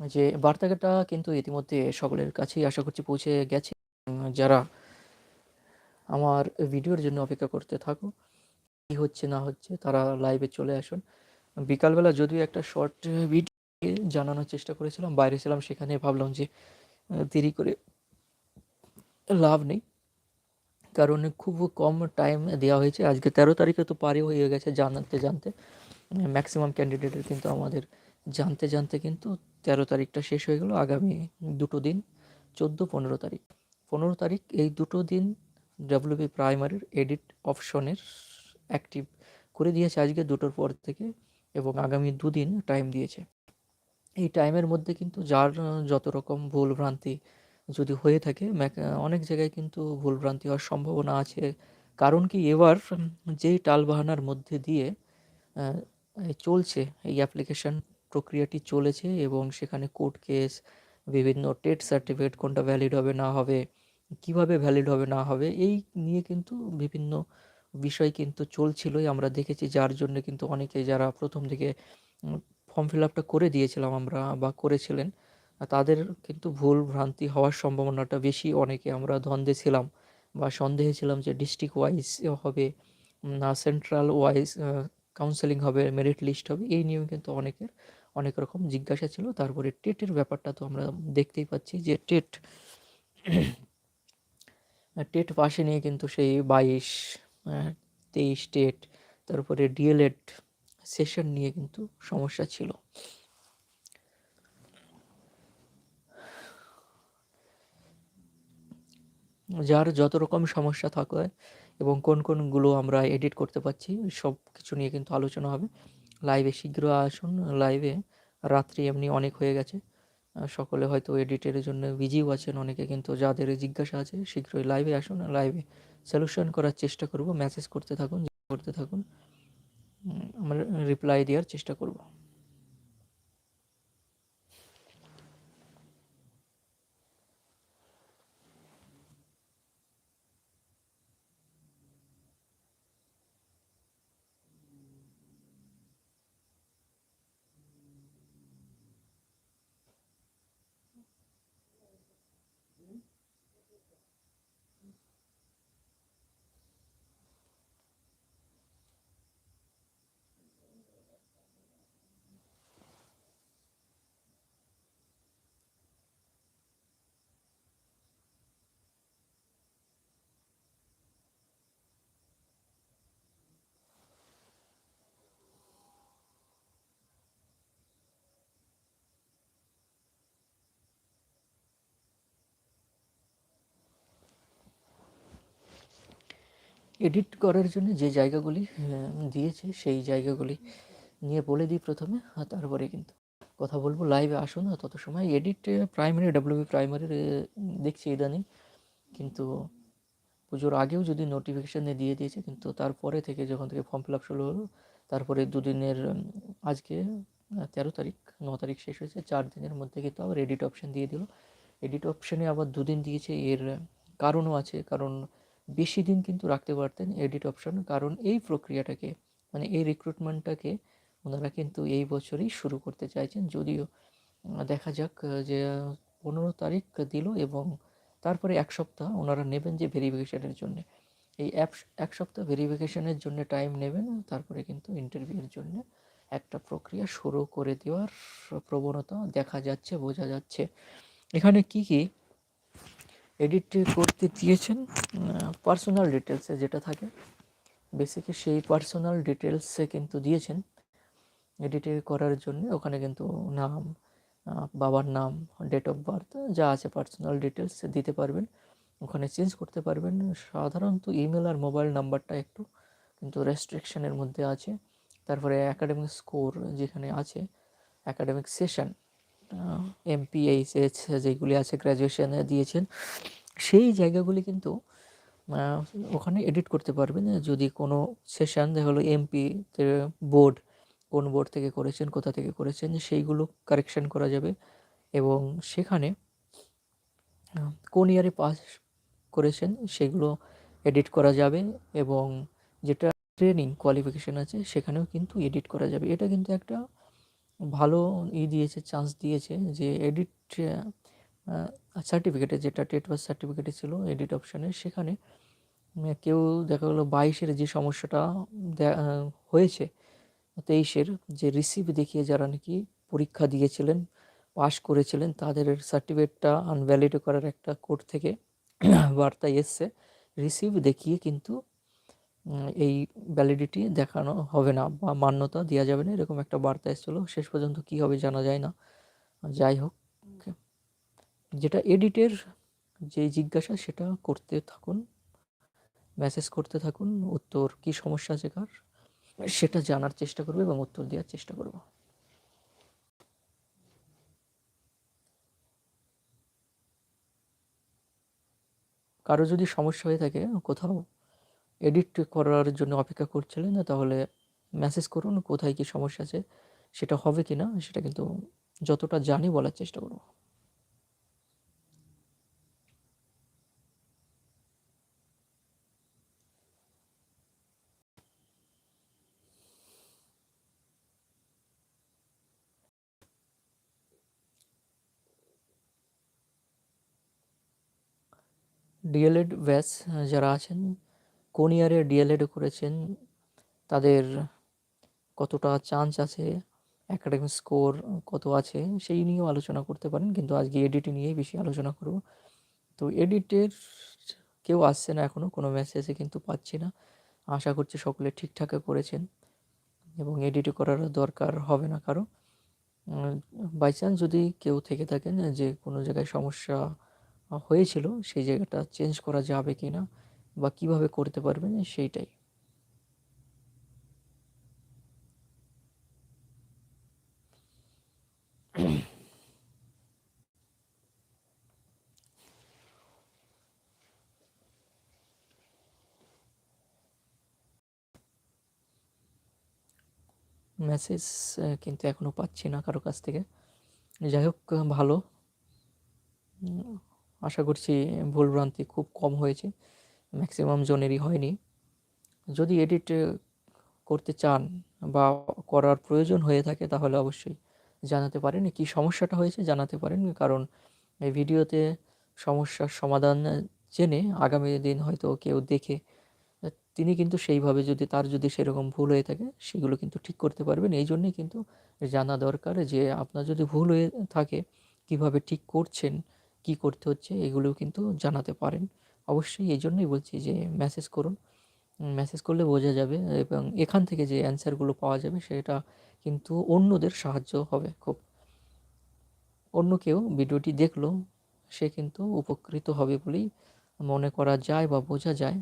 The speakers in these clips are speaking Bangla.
যে বার্তাটা কিন্তু ইতিমধ্যে সকলের কাছেই আশা করছি পৌঁছে গেছে। যারা আমার ভিডিওর জন্য অপেক্ষা করতে থাকো, কী হচ্ছে না হচ্ছে, তারা লাইভে চলে আসুন। বিকালবেলা যদিও একটা শর্ট ভিডিও জানানোর চেষ্টা করেছিলাম, বাইরে ছিলাম, সেখানে ভাবলাম যে দেরি করে লাভ নেই। কারণ খুব কম টাইম দেওয়া হয়েছে। আজকে তেরো তারিখে তো পারে হয়ে গেছে জানতে জানতে। ম্যাক্সিমাম ক্যান্ডিডেটের কিন্তু আমাদের জানতে জানতে কিন্তু তেরো তারিখটা শেষ হয়ে গেল, আগামী দুটো দিন, চোদ্দ, পনেরো তারিখ। পনেরো তারিখ, এই দুটো দিন ডাব্লিউবি প্রাইমারির এডিট অপশনের অ্যাক্টিভ করে দিয়েছে আজকে দুটোর পর থেকে এবং আগামী দুদিন টাইম দিয়েছে। এই টাইমের মধ্যে কিন্তু যার যত রকম ভুল ভ্রান্তি যদি হয়ে থাকে অনেক জায়গায় কিন্তু ভুল ভ্রান্তি হওয়ার সম্ভাবনা আছে। কারণ কি, এবার যেই টালবাহানার মধ্যে দিয়ে চলছে এই অ্যাপ্লিকেশন প্রক্রিয়াটি চলেছে এবং সেখানে কোর্ট কেস বিভিন্ন টেট সার্টিফিকেট কোনটা ভ্যালিড হবে না হবে, কীভাবে ভ্যালিড হবে না হবে, এই নিয়ে কিন্তু বিভিন্ন বিষয় কিন্তু চলছিলই। আমরা দেখেছি যার জন্য কিন্তু অনেকে যারা প্রথম দিকে ফর্ম ফিল আপটা করে দিয়েছিলাম আমরা বা করেছিলেন, তাদের কিন্তু ভুল ভ্রান্তি হওয়ার সম্ভাবনাটা বেশি। অনেকে আমরা দ্বন্দ্বে ছিলাম বা সন্দেহে ছিলাম যে ডিস্ট্রিক্ট ওয়াইজ হবে না সেন্ট্রাল ওয়াইজ কাউন্সেলিং হবে মেরিট লিস্ট হবে, এই নিয়েও কিন্তু অনেকের অনেক রকম জিজ্ঞাসা ছিল। তারপরে টেটের ব্যাপারটা তো আমরা দেখতেই পাচ্ছি যে টেট টেট পাশে নিয়ে কিন্তু সেই বাইশ তেইশ টেট, তারপরে ডিএলএড সেশন নিয়ে কিন্তু সমস্যা ছিল। যার যত রকম সমস্যা থাকে এবং কোন কোনগুলো আমরা এডিট করতে পারছি সব কিছু নিয়ে কিন্তু আলোচনা হবে। লাইভে শীঘ্র আসুন লাইভে রাত্রি এমনি অনেক হয়ে গেছে। সকলে হয়তো এডিটের জন্য বিজিও আছেন, অনেকে কিন্তু যাদের জিজ্ঞাসা আছে, শীঘ্রই লাইভে আসুন লাইভে সলিউশন করার চেষ্টা করব মেসেজ করতে থাকুন করতে থাকুন। আমরা রিপ্লাই দেওয়ার চেষ্টা করব। এডিট করার জন্য যে জায়গাগুলি দিয়েছে সেই জায়গাগুলি নিয়ে বলে দিই প্রথমে, আর তারপরে কিন্তু কথা বলব। লাইভে আসুন তত সময় এডিট প্রাইমারি ডাব্লিউবি প্রাইমারির দেখছি ইদানিং। কিন্তু পুজোর আগেও যদি নোটিফিকেশানে দিয়ে দিয়েছে, কিন্তু তারপরে থেকে যখন থেকে ফর্ম ফিল আপ শুরু হলো, তারপরে দুদিনের আজকে তেরো তারিখ, ন তারিখ শেষ হয়েছে, চার দিনের মধ্যে কিন্তু আবার এডিট অপশান দিয়ে দিল। এডিট অপশানে আবার দুদিন দিয়েছে, এর কারণও আছে, কারণ বেশি দিন কিন্তু রাখতে পারতেন এডিট অপশন কারণ এই প্রক্রিয়াটাকে মানে এই রিক্রুটমেন্টটাকে ওনারা কিন্তু এই বছরই শুরু করতে চাইছেন। যদিও দেখা যাক যে পনেরো তারিখ দিল এবং তারপরে এক সপ্তাহ ওনারা নেবেন যে ভেরিফিকেশানের জন্য। এই অ্যাপ এক সপ্তাহ ভেরিফিকেশানের জন্য টাইম নেবেন, তারপরে কিন্তু ইন্টারভিউয়ের জন্য একটা প্রক্রিয়া শুরু করে দেওয়ার প্রবণতা দেখা যাচ্ছে, বোঝা যাচ্ছে। এখানে কি কি এডিট করতে দিয়েছেন পার্সোনাল ডিটেলসে যেটা থাকে। বেসিকে সেই পার্সোনাল ডিটেলসে কিন্তু দিয়েছেন। এডিট করার জন্য ওখানে কিন্তু নাম বাবার নাম ডেট অফ বার্থ যা আছে পার্সোনাল ডিটেলস দিতে পারবেন। ওখানে চেঞ্জ করতে পারবেন। সাধারণত ইমেল আর মোবাইল নাম্বারটা একটু কিন্তু রেস্ট্রিকশনের মধ্যে আছে। তারপরে অ্যাকাডেমিক স্কোর যেখানে আছে অ্যাকাডেমিক সেশন এমপিএইচএস যেগুলি আছে গ্র্যাজুয়েশনে দিয়েছেন, সেই জায়গাগুলি কিন্তু ওখানে এডিট করতে পারবেন। যদি কোনো সেশন দেখা হলো এমপি বোর্ড কোন বোর্ড থেকে করেছেন, কোথা থেকে করেছেন, সেইগুলো কারেকশন করা যাবে। এবং সেখানে কোন ইয়ারে পাস করেছেন, সেগুলো এডিট করা যাবে। এবং যেটা ট্রেনিং কোয়ালিফিকেশান আছে, সেখানেও কিন্তু এডিট করা যাবে। এটা কিন্তু একটা ভালো ই দিয়েছে চান্স দিয়েছে যে এডিট সার্টিফিকেটে যেটা টেট পাস সার্টিফিকেটে ছিল এডিট অপশানে সেখানে কেউ দেখা গেলো বাইশের যে সমস্যাটা হয়েছে, তেইশের যে রিসিভ দেখিয়ে যারা নাকি পরীক্ষা দিয়েছিলেন পাশ করেছিলেন, তাদের সার্টিফিকেটটা আনভ্যালিড করার একটা কোর্ট থেকে বার্তা এসছে রিসিভ দেখিয়ে কিন্তু এই ভ্যালিডিটি দেখানো হবে না বা মান্যতা দেওয়া যাবে না, এরকম একটা বার্তা এসেছিল। শেষ পর্যন্ত কী হবে জানা যায় না। যাই হোক যেটা এডিটের যে জিজ্ঞাসা, সেটা করতে থাকুন মেসেজ করতে থাকুন, উত্তর কি সমস্যা আছে কার, সেটা জানার চেষ্টা করবে এবং উত্তর দেওয়ার চেষ্টা করব। কারও যদি সমস্যা হয়ে থাকে, কোথাও এডিট করার জন্য অপেক্ষা করছিলেন তাহলে মেসেজ করুন, কোথায় কি সমস্যা আছে, সেটা হবে কি না সেটা কিন্তু যতটা জানি বলার চেষ্টা করব। ডিএলএড ব্যাচ যারা আছেন কোন ইয়ারে ডিএলএড করেছেন, তাদের কতটা চান্স আছে অ্যাকাডেমিক স্কোর কত আছে, সেই নিয়েও আলোচনা করতে পারেন, কিন্তু আজকে এডিট নিয়েই বেশি আলোচনা করব। তো এডিটের কেউ আসছে না এখনও কোনো মেসেজে কিন্তু পাচ্ছি না। আশা করছি সকলে ঠিকঠাক করেছেন এবং এডিট করার দরকার হবে না কারও। বাই চান্স যদি কেউ থেকে থাকেন যে কোনো জায়গায় সমস্যা হয়েছিল, সেই জায়গাটা চেঞ্জ করা যাবে কি না বা কীভাবে করতে পারবেন, সেইটাই। মেসেজ কিন্তু এখনও পাচ্ছি না কারও কাছ থেকে। যাই হোক, ভালো। আশা করছি ভুলভ্রান্তি খুব কম হয়েছে। ম্যাক্সিমাম জনেরই হয়নি। যদি এডিট করতে চান বা করার প্রয়োজন হয়ে থাকে, তাহলে অবশ্যই জানাতে পারেন। কি সমস্যাটা হয়েছে জানাতে পারেন, কারণ এই ভিডিওতে সমস্যার সমাধান জেনে আগামী দিন হয়তো কেউ দেখে, তিনি কিন্তু সেইভাবে যদি, তার যদি সেরকম ভুল হয়ে থাকে, সেগুলো কিন্তু ঠিক করতে পারবেন। এই জন্যই কিন্তু জানা দরকার যে, আপনার যদি ভুল হয়ে থাকে, কীভাবে ঠিক করছেন, কি করতে হচ্ছে এগুলোও কিন্তু জানাতে পারেন। অবশ্যই এই জন্যই বলছি যে মেসেজ করুন। মেসেজ করলে বোঝা যাবে এবং এখান থেকে যে অ্যান্সারগুলো পাওয়া যাবে সেটা কিন্তু অন্যদের সাহায্য হবে খুব। অন্য কেউ ভিডিওটি দেখল, সে কিন্তু উপকৃত হবে বলেই মনে করা যায় বা বোঝা যায়।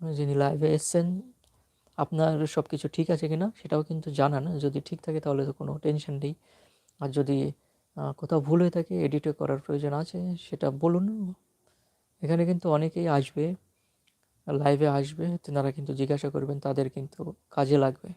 যিনি লাইভে এসছেন আপনার সব কিছু ঠিক আছে কি না সেটাও কিন্তু জানান। যদি ঠিক থাকে তাহলে তো কোনো টেনশন নেই। আর যদি কোথাও ভুল হয়ে থাকে এডিটে করার প্রয়োজন আছে, সেটা বলুন। এখানে কিন্তু অনেকেই আসবে লাইভে আসবে তেনারা কিন্তু জিজ্ঞাসা করবেন, তাদের কিন্তু কাজে লাগবে।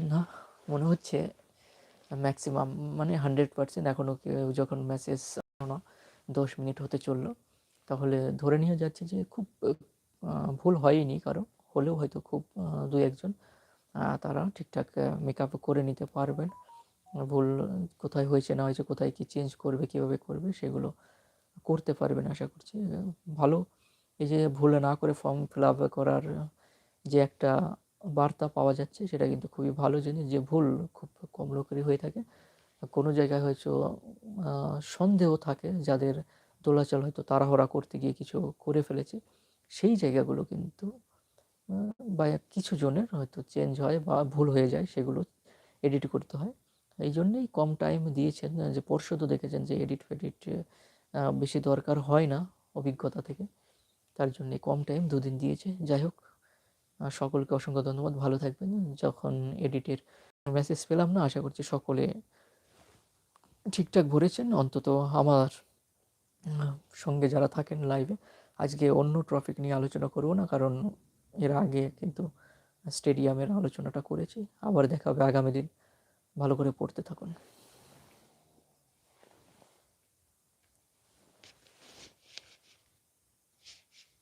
না, মনে হচ্ছে ম্যাক্সিমাম মানে হান্ড্রেড পার্সেন্ট এখনও কেউ যখন মেসেজ না দশ মিনিট হতে চলল, তাহলে ধরে নিয়ে যাচ্ছে যে খুব ভুল হয়নি কারও, হলেও হয়তো খুব দু একজন তারা ঠিকঠাক মেকআপ করে নিতে পারবেন। ভুল কোথায় হয়েছে, না হয়েছে, কোথায় কি চেঞ্জ করবে, কীভাবে করবে, সেগুলো করতে পারবেন আশা করছি। ভালো, এই যে ভুল না করে ফর্ম ফিল আপ করার যে একটা বার্তা পাওয়া যাচ্ছে, সেটা কিন্তু খুবই ভালো জিনিস যে ভুল খুব কম লোকেরই হয়ে থাকে। কোনো জায়গায় হয়তো সন্দেহ থাকে যাদের দোলাচল হয়তো তাড়াহড়া করতে গিয়ে কিছু করে ফেলেছে, সেই জায়গাগুলো কিন্তু বা কিছু জনের হয়তো চেঞ্জ হয় বা ভুল হয়ে যায়, সেগুলো এডিট করতে হয়। এই জন্যেই কম টাইম দিয়েছেন যে পর্ষদও দেখেছেন যে এডিট ফেডিট বেশি দরকার হয় না অভিজ্ঞতা থেকে, তার জন্যে কম টাইম দুদিন দিয়েছে। যাই হোক সকলকে অসংখ্য ধন্যবাদ। ভালো থাকবেন। যখন এডিটের মেসেজ পেলাম না, আশা করছি সকলে ঠিকঠাক ভরেছেন। অন্তত আমার সঙ্গে যারা থাকেন লাইভে আজকে অন্য টপিক নিয়ে আলোচনা করব না, কারণ এর আগে কিন্তু স্টেডিয়ামের আলোচনাটা করেছি। আবার দেখা হবে আগামী দিন। ভালো করে পড়তে থাকুন।